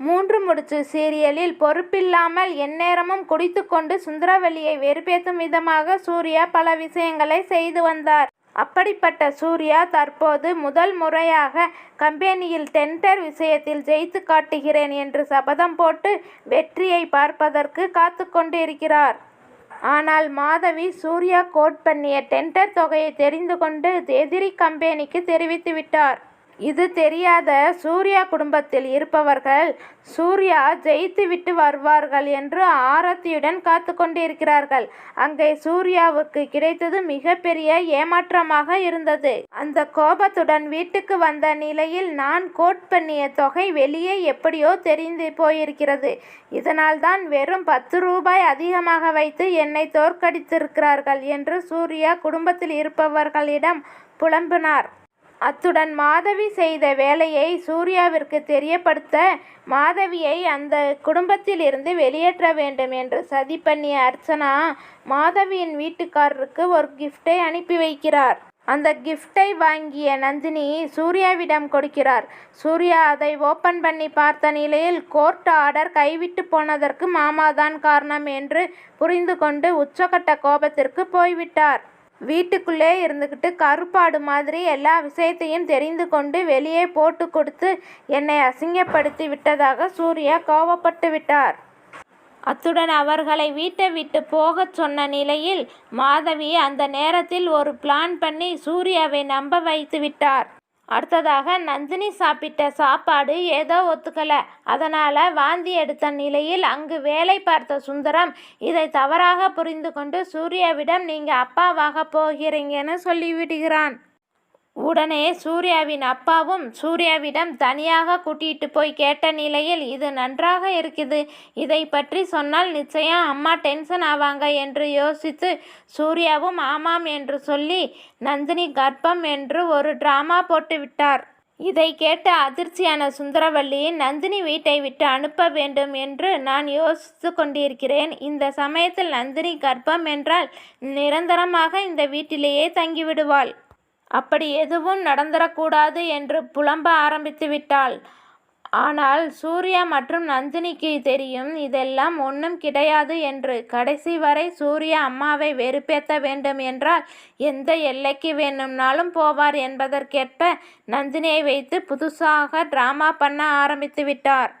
மூன்று முடிச்சு சீரியலில் பொறுப்பில்லாமல் எந்நேரமும் குடித்துக்கொண்டு சுந்தரவல்லியை வெறுப்பேற்றும் விதமாக சூர்யா பல விஷயங்களை செய்து வந்தார். அப்படிப்பட்ட சூர்யா தற்போது முதல் முறையாக கம்பெனியில் டெண்டர் விஷயத்தில் ஜெயித்து காட்டுகிறேன் என்று சபதம் போட்டு வெற்றியை பார்ப்பதற்கு காத்து கொண்டிருக்கிறார். ஆனால் மாதவி சூர்யா கோட் பண்ணிய டெண்டர் தொகையை தெரிந்து கொண்டு எதிரி கம்பெனிக்கு தெரிவித்து விட்டார். இது தெரியாத சூர்யா குடும்பத்தில் இருப்பவர்கள் சூர்யா ஜெயித்து விட்டு வருவார்கள் என்று ஆரத்தியுடன் காத்து கொண்டிருக்கிறார்கள். அங்கே சூர்யாவுக்கு கிடைத்தது மிகப்பெரிய ஏமாற்றமாக இருந்தது. அந்த கோபத்துடன் வீட்டுக்கு வந்த நிலையில் நான் கோட் பண்ணிய தொகை வெளியே எப்படியோ தெரிந்து போயிருக்கிறது. இதனால்தான் வெறும் பத்து ரூபாய் அதிகமாக வைத்து என்னை தோற்கடித்திருக்கிறார்கள் என்று சூர்யா குடும்பத்தில் இருப்பவர்களிடம் புலம்பினார். அத்துடன் மாதவி செய்த வேலையை சூர்யாவிற்கு தெரியப்படுத்த மாதவியை அந்த குடும்பத்திலிருந்து வெளியேற்ற வேண்டும் என்று சதி பண்ணிய அர்ச்சனா மாதவியின் வீட்டுக்காரருக்கு ஒரு கிஃப்டை அனுப்பி வைக்கிறார். அந்த கிஃப்டை வாங்கிய நந்தினி சூர்யாவிடம் கொடுக்கிறார். சூர்யா அதை ஓப்பன் பண்ணி பார்த்த நிலையில் கோர்ட் ஆர்டர் கைவிட்டு போனதற்கு மாமாதான் காரணம் என்று புரிந்து கொண்டு உச்சகட்ட கோபத்திற்கு போய்விட்டார். வீட்டுக்குள்ளே இருந்துக்கிட்டு கருப்பாடு மாதிரி எல்லா விஷயத்தையும் தெரிந்து கொண்டு வெளியே போட்டு கொடுத்து என்னை அசிங்கப்படுத்தி விட்டதாக சூர்யா கோபப்பட்டு விட்டார். அத்துடன் அவர்களை வீட்டை விட்டு போகச் சொன்ன நிலையில் மாதவி அந்த நேரத்தில் ஒரு பிளான் பண்ணி சூர்யாவை நம்ப வைத்து விட்டார். அடுத்ததாக நந்தினி சாப்பிட்ட சாப்பாடு ஏதோ ஒத்துக்கலை. அதனால் வாந்தி எடுத்த நிலையில் அங்கு வேலை பார்த்த சுந்தரம் இதை தவறாக புரிந்து கொண்டு சூர்யாவிடம் நீங்கள் அப்பாவாக போகிறீங்கன்னு சொல்லிவிடுகிறான். உடனே சூர்யாவின் அப்பாவும் சூர்யாவிடம் தனியாக கூட்டிட்டு போய் கேட்ட நிலையில் இது நன்றாக இருக்குது. இதை பற்றி சொன்னால் நிச்சயம் அம்மா டென்ஷன் ஆவாங்க என்று யோசித்து சூர்யாவும் ஆமாம் என்று சொல்லி நந்தினி கர்ப்பம் என்று ஒரு டிராமா போட்டு விட்டார். இதை கேட்ட அதிர்ச்சியான சுந்தரவல்லி நந்தினி வீட்டை விட்டு அனுப்ப வேண்டும் என்று நான் யோசித்து கொண்டிருக்கிறேன். இந்த சமயத்தில் நந்தினி கர்ப்பம் என்றால் நிரந்தரமாக இந்த வீட்டிலேயே தங்கிவிடுவாள். அப்படி எதுவும் நடந்துடக்கூடாது என்று புலம்ப ஆரம்பித்து விட்டாள். ஆனால் சூர்யா மற்றும் நந்தினிக்கு தெரியும் இதெல்லாம் ஒன்றும் கிடையாது என்று. கடைசி வரை சூர்யா அம்மாவை வெறுப்பேற்ற வேண்டும் என்றால் எந்த எல்லைக்கு வேணும்னாலும் போவார் என்பதற்கேற்ப நந்தினியை வைத்து புதுசாக டிராமா பண்ண ஆரம்பித்து விட்டார்.